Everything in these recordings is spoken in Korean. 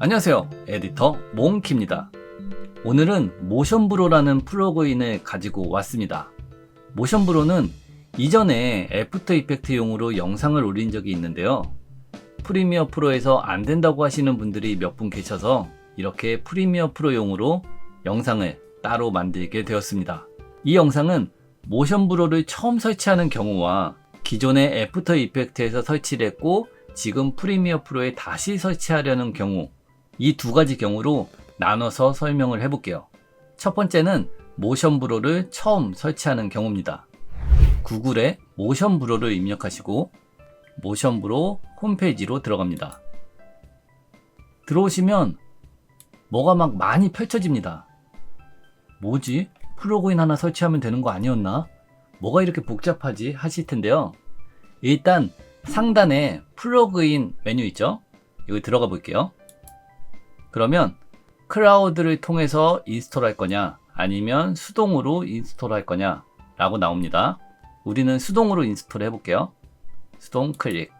안녕하세요. 에디터 몽키입니다. 오늘은 모션브로라는 플러그인을 가지고 왔습니다. 모션브로는 이전에 애프터 이펙트용으로 영상을 올린 적이 있는데요. 프리미어 프로에서 안 된다고 하시는 분들이 몇 분 계셔서 이렇게 프리미어 프로용으로 영상을 따로 만들게 되었습니다. 이 영상은 모션브로를 처음 설치하는 경우와 기존의 애프터 이펙트에서 설치를 했고 지금 프리미어 프로에 다시 설치하려는 경우 이 두 가지 경우로 나눠서 설명을 해볼게요. 첫 번째는 모션 브로를 처음 설치하는 경우입니다. 구글에 모션 브로를 입력하시고 모션 브로 홈페이지로 들어갑니다. 들어오시면 뭐가 막 많이 펼쳐집니다. 뭐지? 플러그인 하나 설치하면 되는 거 아니었나? 뭐가 이렇게 복잡하지? 하실 텐데요. 일단 상단에 플러그인 메뉴 있죠? 여기 들어가 볼게요. 그러면 클라우드를 통해서 인스톨 할 거냐 아니면 수동으로 인스톨 할 거냐 라고 나옵니다. 우리는 수동으로 인스톨 해볼게요. 수동 클릭.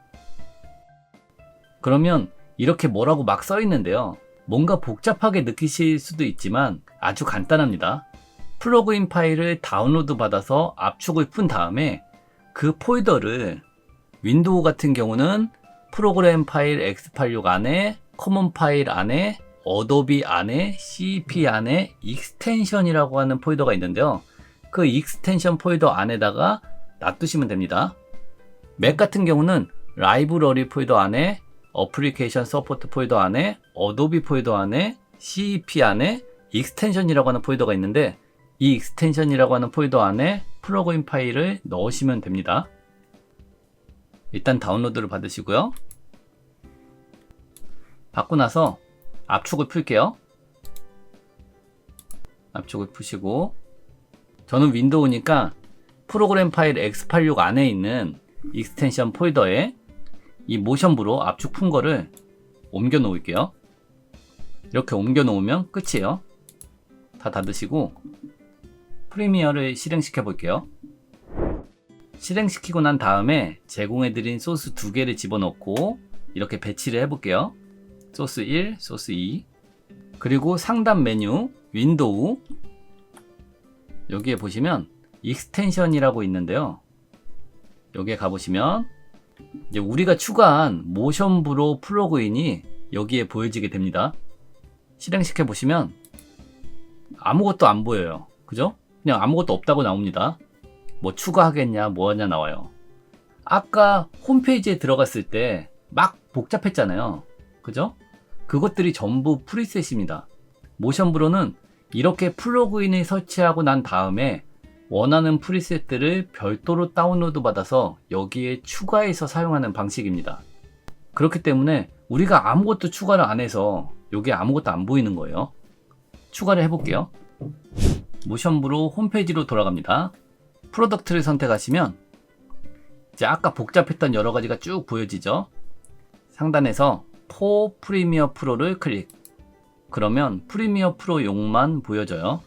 그러면 이렇게 뭐라고 막 써 있는데요. 뭔가 복잡하게 느끼실 수도 있지만 아주 간단합니다. 플러그인 파일을 다운로드 받아서 압축을 푼 다음에 그 폴더를 윈도우 같은 경우는 프로그램 파일 x86 안에 커먼 파일 안에 어도비 안에 CP 안에 익스텐션이라고 하는 폴더가 있는데요. 그 익스텐션 폴더 안에다가 놔두시면 됩니다. 맥 같은 경우는 라이브러리 폴더 안에 어플리케이션 서포트 폴더 안에 어도비 폴더 안에 CP 안에 익스텐션이라고 하는 폴더가 있는데 이 익스텐션이라고 하는 폴더 안에 플러그인 파일을 넣으시면 됩니다. 일단 다운로드를 받으시고요. 받고 나서 압축을 풀게요. 압축을 푸시고 저는 윈도우니까 프로그램 파일 x86 안에 있는 익스텐션 폴더에 이 모션브로 압축 푼 거를 옮겨 놓을게요. 이렇게 옮겨 놓으면 끝이에요. 다 닫으시고 프리미어를 실행시켜 볼게요. 실행시키고 난 다음에 제공해드린 소스 두 개를 집어넣고 이렇게 배치를 해볼게요. 소스 1, 소스 2 그리고 상단 메뉴 윈도우 여기에 보시면 익스텐션이라고 있는데요. 여기에 가보시면 이제 우리가 추가한 모션 브로 플러그인이 여기에 보여지게 됩니다. 실행시켜 보시면 아무것도 안 보여요. 그죠? 그냥 아무것도 없다고 나옵니다. 뭐 추가하겠냐, 뭐 하냐 나와요. 아까 홈페이지에 들어갔을 때 막 복잡했잖아요. 그죠? 그것들이 전부 프리셋입니다. 모션 브로는 이렇게 플러그인을 설치하고 난 다음에 원하는 프리셋들을 별도로 다운로드 받아서 여기에 추가해서 사용하는 방식입니다. 그렇기 때문에 우리가 아무것도 추가를 안 해서 여기에 아무것도 안 보이는 거예요. 추가를 해볼게요. 모션브로 홈페이지로 돌아갑니다. 프로덕트를 선택하시면 이제 아까 복잡했던 여러 가지가 쭉 보여지죠. 상단에서 포 프리미어 프로를 클릭. 그러면 프리미어 프로 용만 보여져요.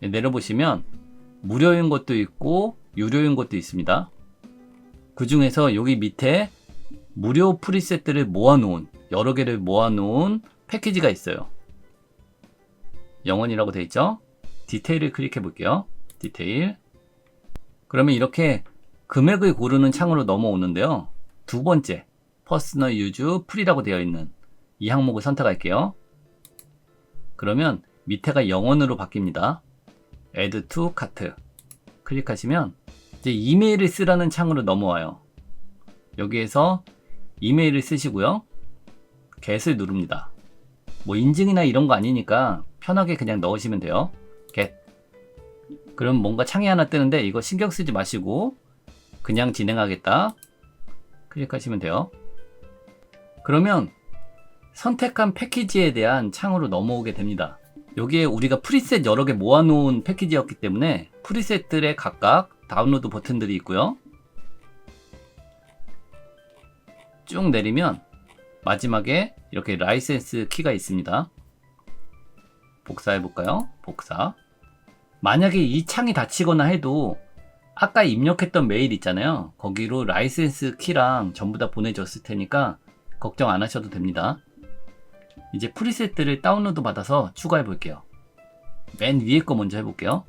네, 내려보시면 무료인 것도 있고 유료인 것도 있습니다. 그 중에서 여기 밑에 무료 프리셋들을 모아놓은 여러 개를 모아놓은 패키지가 있어요. 영원이라고 되어 있죠? 디테일을 클릭해 볼게요. 디테일. 그러면 이렇게 금액을 고르는 창으로 넘어오는데요. 두 번째, 퍼스널 유즈 프리라고 되어 있는 이 항목을 선택할게요. 그러면 밑에가 영원으로 바뀝니다. add to cart 클릭하시면 이제 이메일을 쓰라는 창으로 넘어와요. 여기에서 이메일을 쓰시고요. get을 누릅니다. 뭐 인증이나 이런 거 아니니까 편하게 그냥 넣으시면 돼요. get. 그럼 뭔가 창이 하나 뜨는데 이거 신경 쓰지 마시고 그냥 진행하겠다. 클릭하시면 돼요. 그러면 선택한 패키지에 대한 창으로 넘어오게 됩니다. 여기에 우리가 프리셋 여러 개 모아놓은 패키지였기 때문에 프리셋들의 각각 다운로드 버튼들이 있고요. 쭉 내리면 마지막에 이렇게 라이센스 키가 있습니다. 복사해 볼까요? 복사. 만약에 이 창이 닫히거나 해도 아까 입력했던 메일 있잖아요. 거기로 라이센스 키랑 전부 다 보내줬을 테니까 걱정 안 하셔도 됩니다. 이제 프리셋들을 다운로드 받아서 추가해 볼게요. 맨 위에 거 먼저 해볼게요.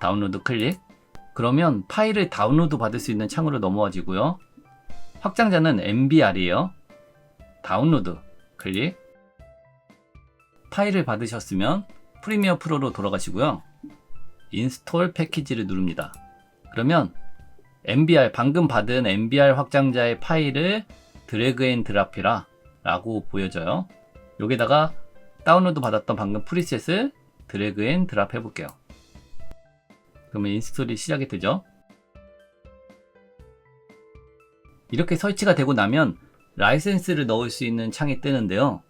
다운로드 클릭. 그러면 파일을 다운로드 받을 수 있는 창으로 넘어와지고요. 확장자는 MBR이에요. 다운로드 클릭. 파일을 받으셨으면 프리미어 프로로 돌아가시고요. 인스톨 패키지를 누릅니다. 그러면 MBR 방금 받은 MBR 확장자의 파일을 드래그 앤 드랍이라 라고 보여져요. 여기다가 다운로드 받았던 방금 프리셋을 드래그 앤 드랍 해볼게요. 그러면 인스톨이 시작이 되죠. 이렇게 설치가 되고 나면 라이센스를 넣을 수 있는 창이 뜨는데요.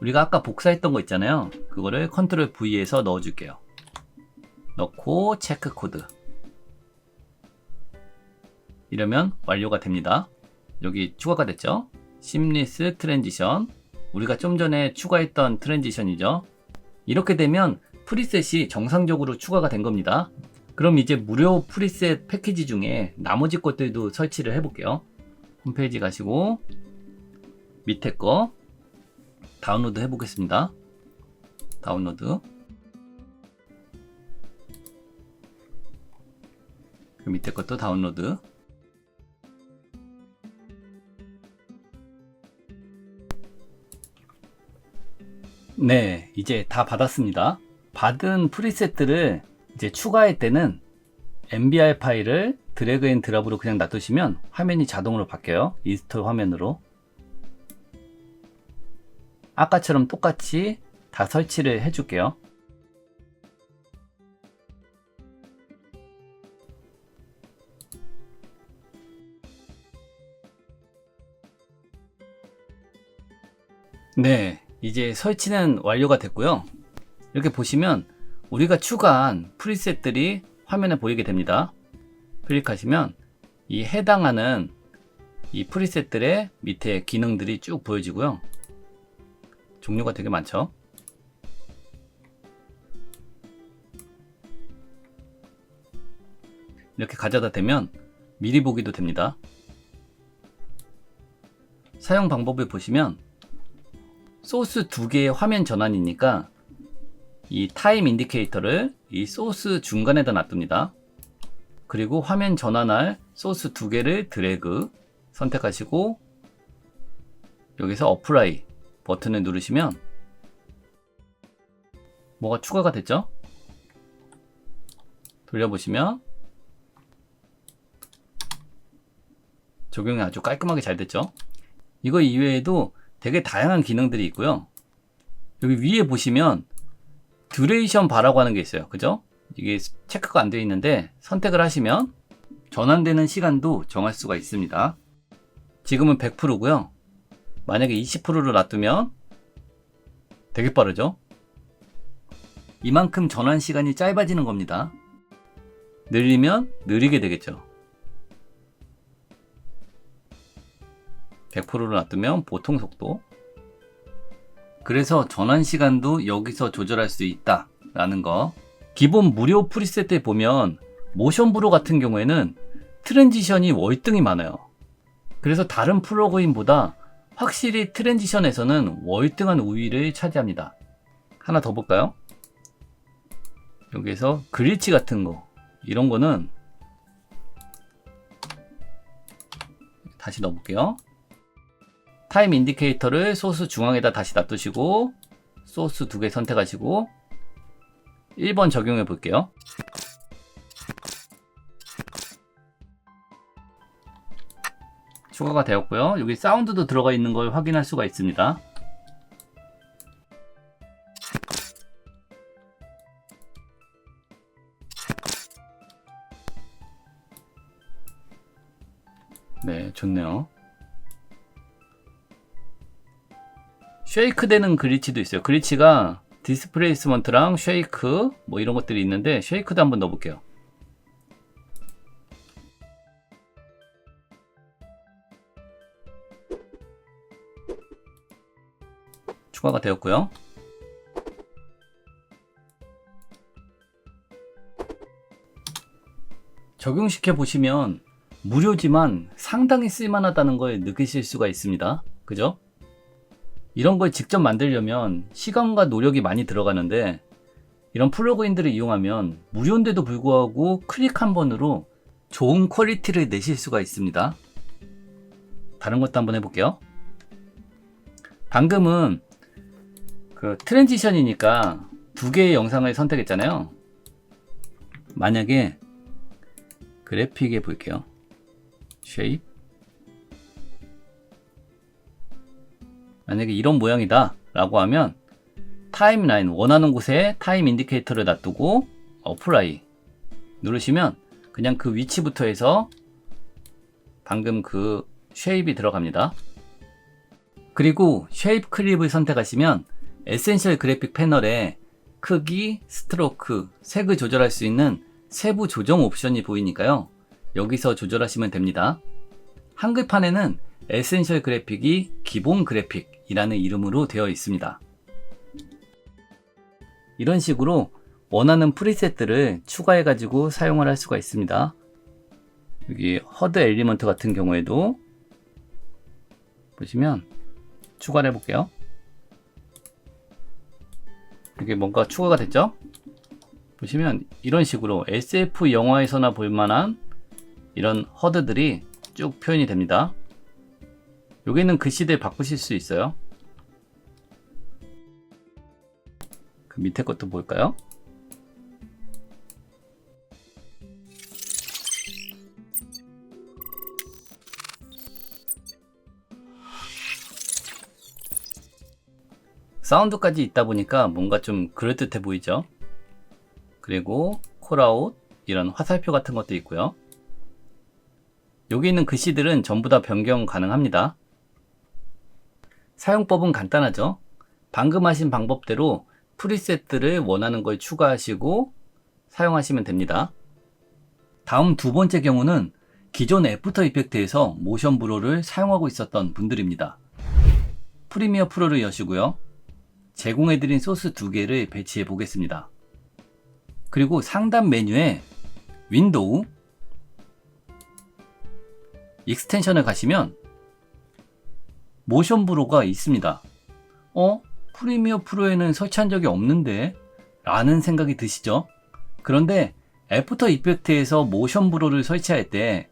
우리가 아까 복사했던 거 있잖아요. 그거를 컨트롤 V에서 넣어줄게요. 넣고 체크 코드. 이러면 완료가 됩니다. 여기 추가가 됐죠? 심리스 트랜지션. 우리가 좀 전에 추가했던 트랜지션이죠. 이렇게 되면 프리셋이 정상적으로 추가가 된 겁니다. 그럼 이제 무료 프리셋 패키지 중에 나머지 것들도 설치를 해볼게요. 홈페이지 가시고 밑에 거 다운로드 해보겠습니다. 다운로드. 그 밑에 것도 다운로드. 네, 이제 다 받았습니다. 받은 프리셋들을 이제 추가할 때는 MBR 파일을 드래그 앤 드랍으로 그냥 놔두시면 화면이 자동으로 바뀌어요. 인스톨 화면으로. 아까처럼 똑같이 다 설치를 해줄게요. 이제 설치는 완료가 됐고요. 이렇게 보시면 우리가 추가한 프리셋들이 화면에 보이게 됩니다. 클릭하시면 이 해당하는 이 프리셋들의 밑에 기능들이 쭉 보여지고요. 종류가 되게 많죠. 이렇게 가져다 대면 미리 보기도 됩니다. 사용 방법을 보시면 소스 두 개의 화면 전환이니까 이 타임 인디케이터를 이 소스 중간에다 놔둡니다. 그리고 화면 전환할 소스 두 개를 드래그 선택하시고 여기서 어플라이 버튼을 누르시면 뭐가 추가가 됐죠? 돌려보시면 적용이 아주 깔끔하게 잘 됐죠? 이거 이외에도 되게 다양한 기능들이 있고요. 여기 위에 보시면 듀레이션 바라고 하는 게 있어요. 그죠? 이게 체크가 안 되어 있는데 선택을 하시면 전환되는 시간도 정할 수가 있습니다. 지금은 100%고요. 만약에 20%로 놔두면 되게 빠르죠? 이만큼 전환 시간이 짧아지는 겁니다. 늘리면 느리게 되겠죠. 100%로 놔두면 보통 속도. 그래서 전환 시간도 여기서 조절할 수 있다. 라는 거. 기본 무료 프리셋에 보면 모션 브로 같은 경우에는 트랜지션이 월등히 많아요. 그래서 다른 플러그인보다 확실히 트랜지션에서는 월등한 우위를 차지합니다. 하나 더 볼까요? 여기에서 글리치 같은 거 이런 거는 다시 넣어볼게요. 타임 인디케이터를 소스 중앙에다 다시 놔두시고 소스 두 개 선택하시고 1번 적용해 볼게요. 추가가 되었고요. 여기 사운드도 들어가 있는 걸 확인할 수가 있습니다. 네, 좋네요. 쉐이크 되는 글리치도 있어요. 글리치가 디스플레이스먼트랑 쉐이크 뭐 이런 것들이 있는데 쉐이크도 한번 넣어볼게요. 추가가 되었고요. 적용시켜 보시면 무료지만 상당히 쓸만하다는 걸 느끼실 수가 있습니다. 그죠? 이런 걸 직접 만들려면 시간과 노력이 많이 들어가는데 이런 플러그인들을 이용하면 무료인데도 불구하고 클릭 한 번으로 좋은 퀄리티를 내실 수가 있습니다. 다른 것도 한번 해볼게요. 방금은 그 트랜지션이니까 두 개의 영상을 선택했잖아요. 만약에 그래픽에 볼게요. 쉐입 만약에 이런 모양이다 라고 하면 타임라인 원하는 곳에 타임 인디케이터를 놔두고 어플라이 누르시면 그냥 그 위치부터 해서 방금 그 쉐입이 들어갑니다. 그리고 쉐입 클립을 선택하시면 에센셜 그래픽 패널에 크기, 스트로크, 색을 조절할 수 있는 세부 조정 옵션이 보이니까요. 여기서 조절하시면 됩니다. 한글판에는 에센셜 그래픽이 기본 그래픽이라는 이름으로 되어 있습니다. 이런 식으로 원하는 프리셋들을 추가해 가지고 사용을 할 수가 있습니다. 여기 허드 엘리먼트 같은 경우에도 보시면 추가를 해볼게요. 이게 뭔가 추가가 됐죠? 보시면 이런 식으로 SF 영화에서나 볼만한 이런 허드들이 쭉 표현이 됩니다. 여기는 글씨들 바꾸실 수 있어요. 그 밑에 것도 볼까요? 사운드까지 있다 보니까 뭔가 좀 그럴듯해 보이죠? 그리고 콜아웃 이런 화살표 같은 것도 있고요. 여기 있는 글씨들은 전부 다 변경 가능합니다. 사용법은 간단하죠. 방금 하신 방법대로 프리셋들을 원하는 걸 추가하시고 사용하시면 됩니다. 다음 두 번째 경우는 기존 애프터 이펙트에서 모션 브로를 사용하고 있었던 분들입니다. 프리미어 프로를 여시고요. 제공해드린 소스 두 개를 배치해 보겠습니다. 그리고 상단 메뉴에 윈도우, 익스텐션을 가시면 모션 브로가 있습니다. 어? 프리미어 프로에는 설치한 적이 없는데? 라는 생각이 드시죠? 그런데 애프터 이펙트에서 모션 브로를 설치할 때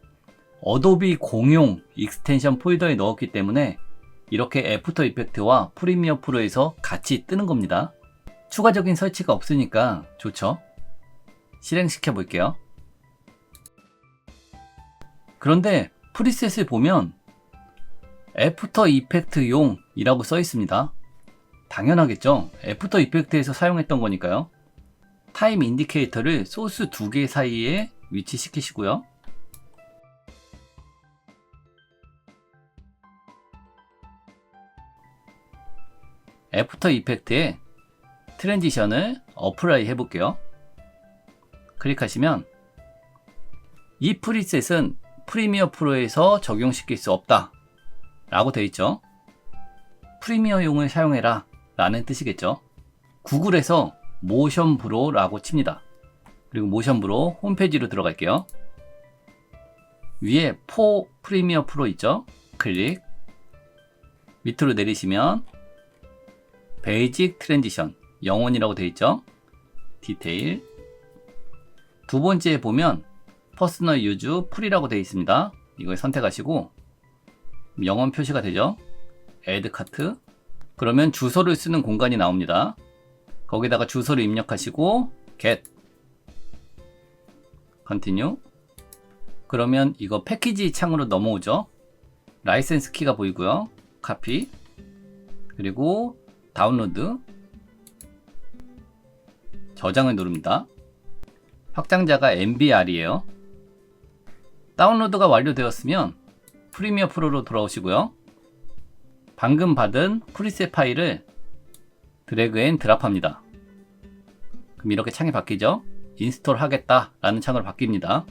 어도비 공용 익스텐션 폴더에 넣었기 때문에 이렇게 애프터 이펙트와 프리미어 프로에서 같이 뜨는 겁니다. 추가적인 설치가 없으니까 좋죠? 실행시켜 볼게요. 그런데 프리셋을 보면 애프터 이펙트용이라고 써 있습니다. 당연하겠죠. 애프터 이펙트에서 사용했던 거니까요. 타임 인디케이터를 소스 두 개 사이에 위치시키시고요. 애프터 이펙트에 트랜지션을 어플라이 해볼게요. 클릭하시면 이 프리셋은 프리미어 프로에서 적용시킬 수 없다 라고 되어 있죠. 프리미어용을 사용해라 라는 뜻이겠죠. 구글에서 모션 브로라고 칩니다. 그리고 모션 브로 홈페이지로 들어갈게요. 위에 포 프리미어 프로 있죠? 클릭. 밑으로 내리시면 베이직 트랜지션 영원이라고 되어 있죠? 디테일. 두 번째에 보면 퍼스널 유즈 풀이라고 되어 있습니다. 이걸 선택하시고 영원 표시가 되죠. add 카트. 그러면 주소를 쓰는 공간이 나옵니다. 거기다가 주소를 입력하시고 get continue. 그러면 이거 패키지 창으로 넘어오죠. 라이센스 키가 보이고요. 카피. 그리고 다운로드. 저장을 누릅니다. 확장자가 MBR이에요. 다운로드가 완료되었으면 프리미어 프로로 돌아오시고요. 방금 받은 프리셋 파일을 드래그 앤 드랍합니다. 그럼 이렇게 창이 바뀌죠? 인스톨 하겠다 라는 창으로 바뀝니다.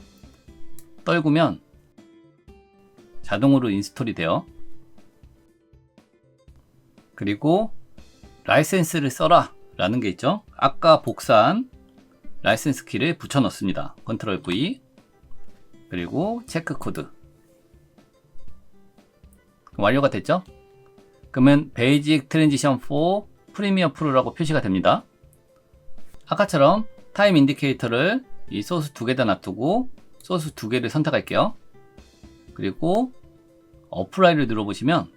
떨구면 자동으로 인스톨이 돼요. 그리고 라이센스를 써라 라는 게 있죠. 아까 복사한 라이센스 키를 붙여 넣습니다. 컨트롤 V 그리고 체크 코드 완료가 됐죠? 그러면 베이직 트랜지션 4 프리미어 프로라고 표시가 됩니다. 아까처럼 타임 인디케이터를 이 소스 두 개다 놔두고 소스 두 개를 선택할게요. 그리고 어플라이를 눌러보시면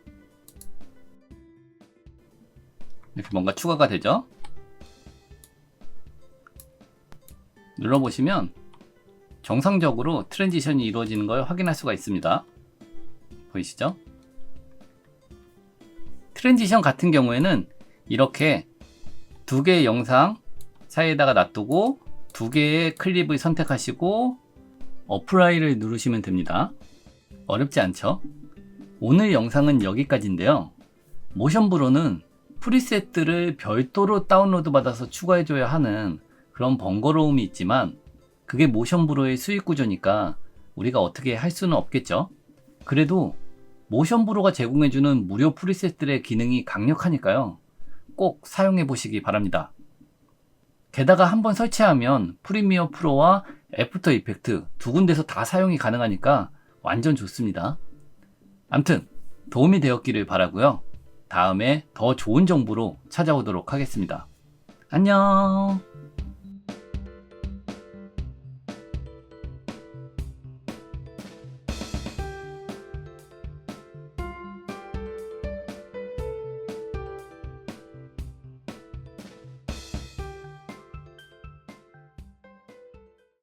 이렇게 뭔가 추가가 되죠. 눌러보시면 정상적으로 트랜지션이 이루어지는 걸 확인할 수가 있습니다. 보이시죠? 트랜지션 같은 경우에는 이렇게 두 개의 영상 사이에다가 놔두고 두 개의 클립을 선택하시고 어플라이를 누르시면 됩니다. 어렵지 않죠? 오늘 영상은 여기까지인데요. 모션브로는 프리셋들을 별도로 다운로드 받아서 추가해줘야 하는 그런 번거로움이 있지만 그게 모션브로의 수익 구조니까 우리가 어떻게 할 수는 없겠죠. 그래도 모션 브로가 제공해주는 무료 프리셋들의 기능이 강력하니까요. 꼭 사용해 보시기 바랍니다. 게다가 한번 설치하면 프리미어 프로와 애프터 이펙트 두 군데서 다 사용이 가능하니까 완전 좋습니다. 암튼 도움이 되었기를 바라고요. 다음에 더 좋은 정보로 찾아오도록 하겠습니다. 안녕.